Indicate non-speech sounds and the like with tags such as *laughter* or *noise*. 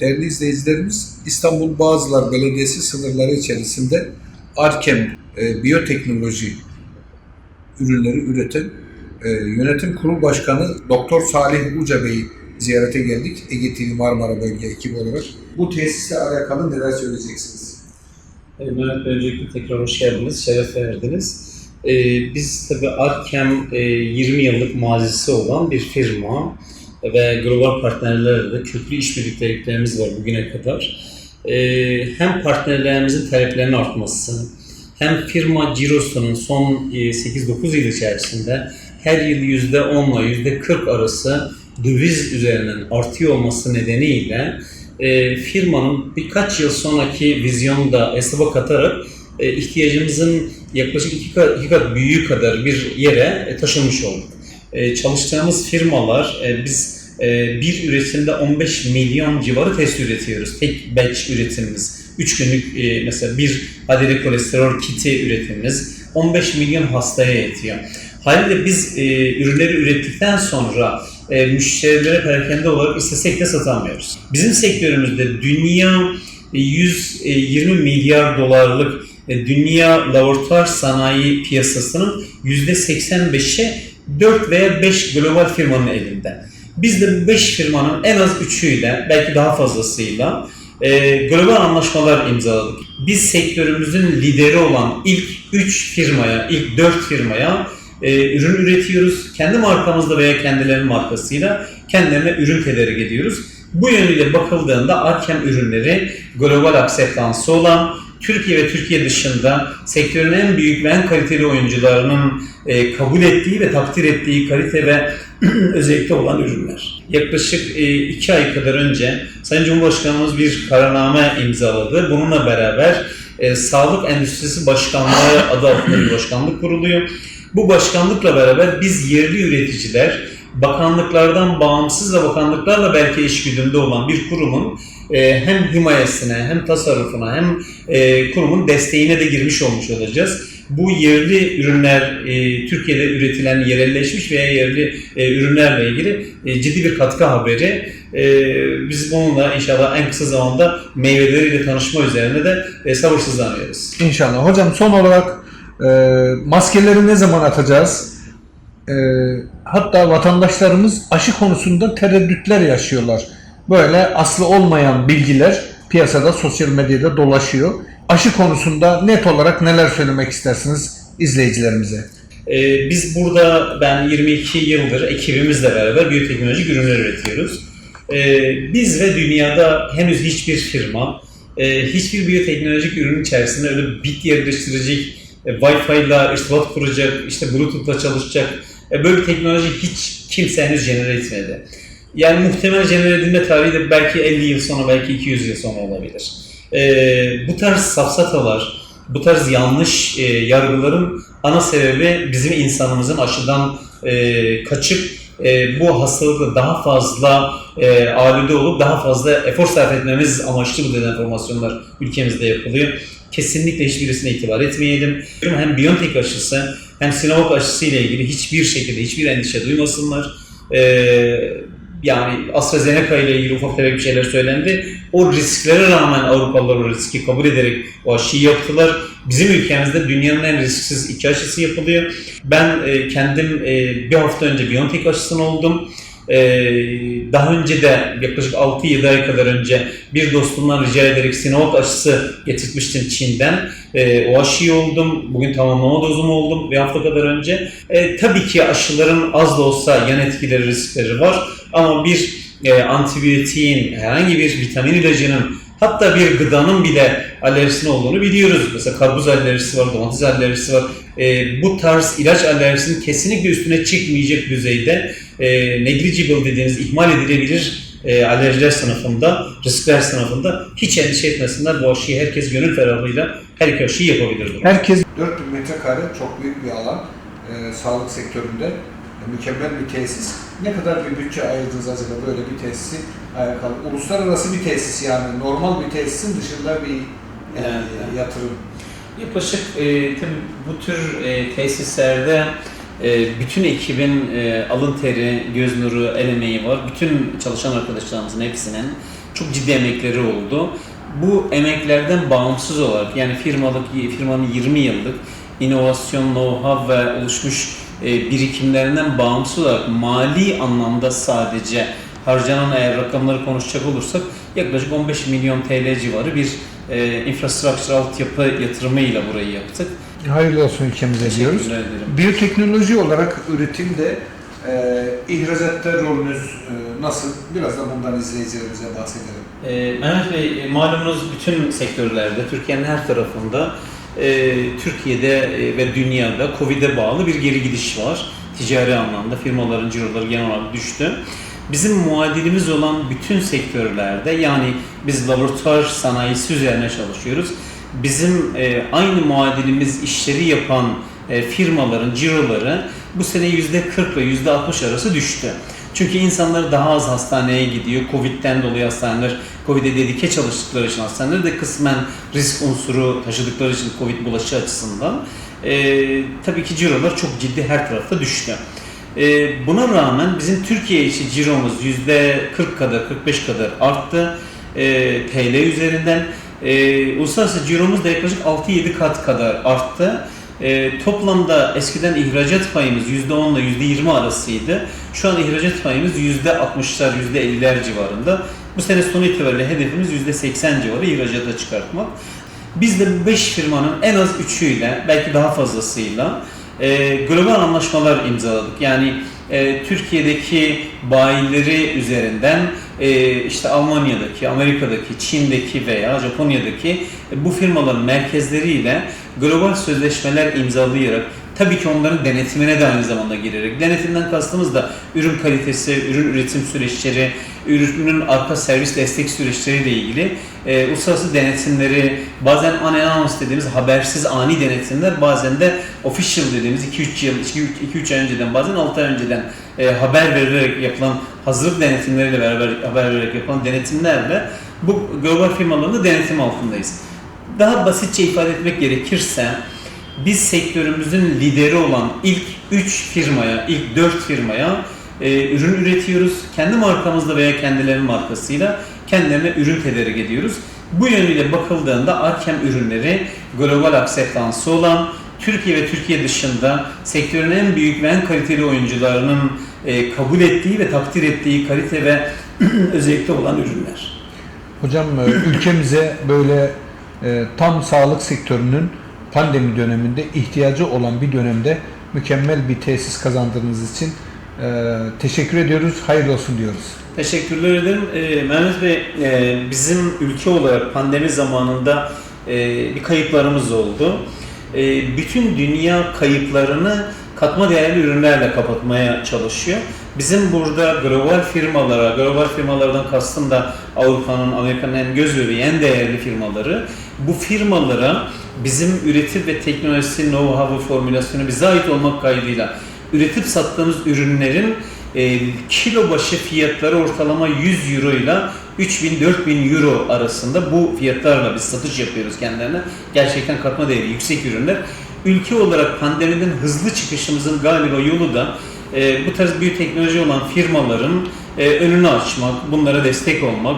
Değerli izleyicilerimiz, İstanbul Bağcılar Belediyesi sınırları içerisinde Arkem e, biyoteknoloji ürünleri üreten e, yönetim kurulu başkanı Doktor Salih Uca Bey'i ziyarete geldik. Ege Marmara Bölge ekibi olarak. Bu tesisle alakalı neler söyleyeceksiniz? E, Mehmet Bey öncelikle tekrar hoş geldiniz, şeref verdiniz. E, biz tabii Arkem e, 20 yıllık mazisi olan bir firma ve global partnerlerle de köklü işbirlikteliklerimiz var bugüne kadar. E, hem partnerlerimizin taleplerinin artması, hem firma cirosunun son e, 8-9 yıl içerisinde her yıl %10 ile %40 arası döviz üzerinden artıyor olması nedeniyle e, firmanın birkaç yıl sonraki vizyonu da hesaba katarak e, ihtiyacımızın yaklaşık iki kat, iki kat büyüğü kadar bir yere e, taşınmış olduk. E, çalıştığımız firmalar, e, biz e, bir üretimde 15 milyon civarı test üretiyoruz. Tek batch üretimimiz. 3 günlük mesela bir adeli kolesterol kiti üretimimiz 15 milyon hastaya yetiyor. Haliyle biz ürünleri ürettikten sonra e, müşterilere perakende olarak istesek de satamıyoruz. Bizim sektörümüzde dünya e, 120 milyar dolarlık dünya laboratuvar sanayi piyasasının %85'i 4 veya 5 global firmanın elinde. Biz de bu 5 firmanın en az 3'üyle belki daha fazlasıyla e, global anlaşmalar imzaladık. Biz sektörümüzün lideri olan ilk 3 firmaya, ilk 4 firmaya e, ürün üretiyoruz. Kendi markamızla veya kendilerinin markasıyla kendilerine ürün tedarik ediyoruz. Bu yönüyle bakıldığında Arkem ürünleri global akseptansı olan, Türkiye ve Türkiye dışında sektörün en büyük ve en kaliteli oyuncularının e, kabul ettiği ve takdir ettiği kalite ve *clears throat* özellikle olan ürünler. Yaklaşık e, iki ay kadar önce Sayın Cumhurbaşkanımız bir kararname imzaladı. Bununla beraber e, Sağlık Endüstrisi Başkanlığı adı altında bir başkanlık kuruluyor. Bu başkanlıkla beraber biz yerli üreticiler bakanlıklardan bağımsız ve bakanlıklarla belki eşgüdümde olan bir kurumun hem himayesine hem tasarrufuna hem e, kurumun desteğine de girmiş olmuş olacağız. Bu yerli ürünler e, Türkiye'de üretilen yerelleşmiş veya yerli e, ürünlerle ilgili e, ciddi bir katkı haberi. E, biz bununla inşallah en kısa zamanda meyveleriyle tanışma üzerine de e, sabırsızlanıyoruz. İnşallah. Hocam son olarak e, maskeleri ne zaman atacağız? E, hatta vatandaşlarımız aşı konusunda tereddütler yaşıyorlar. Böyle aslı olmayan bilgiler piyasada, sosyal medyada dolaşıyor. Aşı konusunda net olarak neler söylemek istersiniz izleyicilerimize? Ee, biz burada ben 22 yıldır ekibimizle beraber biyoteknolojik ürünler üretiyoruz. Ee, biz ve dünyada henüz hiçbir firma e, hiçbir biyoteknolojik ürün içerisinde öyle bit yerleştirecek, e, Wi-Fi ile irtibat kuracak, işte Bluetooth'la çalışacak e, böyle bir teknoloji hiç kimse henüz jenere etmedi. Yani muhtemel jenere edilme tarihi de belki 50 yıl sonra, belki 200 yıl sonra olabilir. Ee, bu tarz safsatalar, bu tarz yanlış e, yargıların ana sebebi bizim insanımızın aşıdan e, kaçıp e, bu hastalıkla daha fazla e, alüde olup daha fazla efor sarf etmemiz amaçlı bu dezenformasyonlar ülkemizde yapılıyor. Kesinlikle hiçbirisine itibar etmeyelim. Hem Biontech aşısı hem Sinovac aşısı ile ilgili hiçbir şekilde hiçbir endişe duymasınlar. Ee, yani AstraZeneca ile ilgili ufak tefek bir şeyler söylendi. O risklere rağmen Avrupalılar o riski kabul ederek o aşıyı yaptılar. Bizim ülkemizde dünyanın en risksiz iki aşısı yapılıyor. Ben e, kendim e, bir hafta önce Biontech aşısını oldum. E, daha önce de yaklaşık 6-7 ay kadar önce bir dostumdan rica ederek Sinovac aşısı getirtmiştim Çin'den. E, o aşıyı oldum. Bugün tamamlama dozumu oldum bir hafta kadar önce. E, tabii ki aşıların az da olsa yan etkileri, riskleri var. Ama bir e, antibiyotiğin, herhangi bir vitamin ilacının hatta bir gıdanın bile alerjisine olduğunu biliyoruz. Mesela karpuz alerjisi var, domates alerjisi var. E, bu tarz ilaç alerjisinin kesinlikle üstüne çıkmayacak düzeyde e, negligible dediğimiz ihmal edilebilir e, alerjiler sınıfında, riskler sınıfında hiç endişe etmesinler. Bu aşıyı herkes gönül ferahlığıyla her iki aşıyı yapabilir. Herkes 4000 metrekare çok büyük bir alan e, sağlık sektöründe mükemmel bir tesis. Ne kadar bir bütçe ayırdınız acaba böyle bir tesisi ayakalı? Uluslararası bir tesis yani normal bir tesisin dışında bir e, Evet. yatırım. Yaklaşık e, tabii bu tür e, tesislerde E, bütün ekibin e, alın teri, göz nuru, el emeği var. Bütün çalışan arkadaşlarımızın hepsinin çok ciddi emekleri oldu. Bu emeklerden bağımsız olarak yani firmalık firmanın 20 yıllık inovasyon, know-how ve oluşmuş birikimlerinden bağımsız olarak mali anlamda sadece harcanan eğer rakamları konuşacak olursak yaklaşık 15 milyon TL civarı bir e, infrastructure altyapı yatırımıyla burayı yaptık. Hayırlı olsun ülkemize diyoruz. Biyoteknoloji olarak üretimde e, ihracatta rolünüz e, nasıl? Biraz da bundan izleyicilerimize bahsedelim. E, Mehmet Bey, e, malumunuz bütün sektörlerde, Türkiye'nin her tarafında, e, Türkiye'de e, ve dünyada Covid'e bağlı bir geri gidiş var. Ticari anlamda firmaların ciroları genel olarak düştü. Bizim muadilimiz olan bütün sektörlerde yani biz laboratuvar sanayisi üzerine çalışıyoruz. Bizim e, aynı muadilimiz işleri yapan e, firmaların ciroları bu sene %40 ile %60 arası düştü. Çünkü insanlar daha az hastaneye gidiyor. Covid'den dolayı hastaneler, Covid'e dedike çalıştıkları için hastaneler de kısmen risk unsuru taşıdıkları için Covid bulaşı açısından e, tabii ki cirolar çok ciddi her tarafta düştü. E, buna rağmen bizim Türkiye içi ciromuz %40 kadar, 45 kadar arttı. E, TL üzerinden e, uluslararası ciromuz da yaklaşık 6-7 kat kadar arttı. E, toplamda eskiden ihracat payımız %10 ile %20 arasıydı. Şu an ihracat payımız %60'lar, %50'ler civarında. Bu sene sonu itibariyle hedefimiz %80 civarı ihracata çıkartmak. Biz de bu 5 firmanın en az 3'üyle, belki daha fazlasıyla e, global anlaşmalar imzaladık. Yani e, Türkiye'deki bayileri üzerinden e, işte Almanya'daki, Amerika'daki, Çin'deki veya Japonya'daki e, bu firmaların merkezleriyle global sözleşmeler imzalayarak tabii ki onların denetimine de aynı zamanda girerek denetimden kastımız da ürün kalitesi, ürün üretim süreçleri, ürünün arka servis destek süreçleriyle ilgili e, uluslararası denetimleri, bazen unannounced dediğimiz habersiz ani denetimler, bazen de official dediğimiz 2-3 yıl, 2-3 ay önceden, bazen 6 ay önceden e, haber verilerek yapılan hazırlık denetimleriyle beraber haber vererek yapılan denetimlerle bu global firmaların denetim altındayız. Daha basitçe ifade etmek gerekirse biz sektörümüzün lideri olan ilk 3 firmaya, ilk 4 firmaya e, ürün üretiyoruz. Kendi markamızla veya kendilerinin markasıyla kendilerine ürün tedarik ediyoruz. Bu yönüyle bakıldığında Arkem ürünleri global akseptansı olan Türkiye ve Türkiye dışında sektörün en büyük ve en kaliteli oyuncularının e, kabul ettiği ve takdir ettiği kalite ve *clears throat* özellikle olan ürünler. Hocam e, ülkemize böyle e, tam sağlık sektörünün pandemi döneminde ihtiyacı olan bir dönemde mükemmel bir tesis kazandığınız için e, teşekkür ediyoruz. Hayırlı olsun diyoruz. Teşekkürler ederim. Ee, Mehmet Bey, e, bizim ülke olarak pandemi zamanında e, bir kayıplarımız oldu. E, bütün dünya kayıplarını katma değerli ürünlerle kapatmaya çalışıyor. Bizim burada global firmalara, global firmalardan kastım da Avrupa'nın, Amerika'nın en göz bebeği, en değerli firmaları. Bu firmalara bizim üretim ve teknolojisi, know-how'ı, formülasyonu bize ait olmak kaydıyla üretip sattığımız ürünlerin e, kilo başı fiyatları ortalama 100 euro ile 3000-4000 euro arasında bu fiyatlarla biz satış yapıyoruz kendilerine. Gerçekten katma değeri yüksek ürünler. Ülke olarak pandemiden hızlı çıkışımızın galiba yolu da e, bu tarz büyük teknoloji olan firmaların e, önünü açmak, bunlara destek olmak,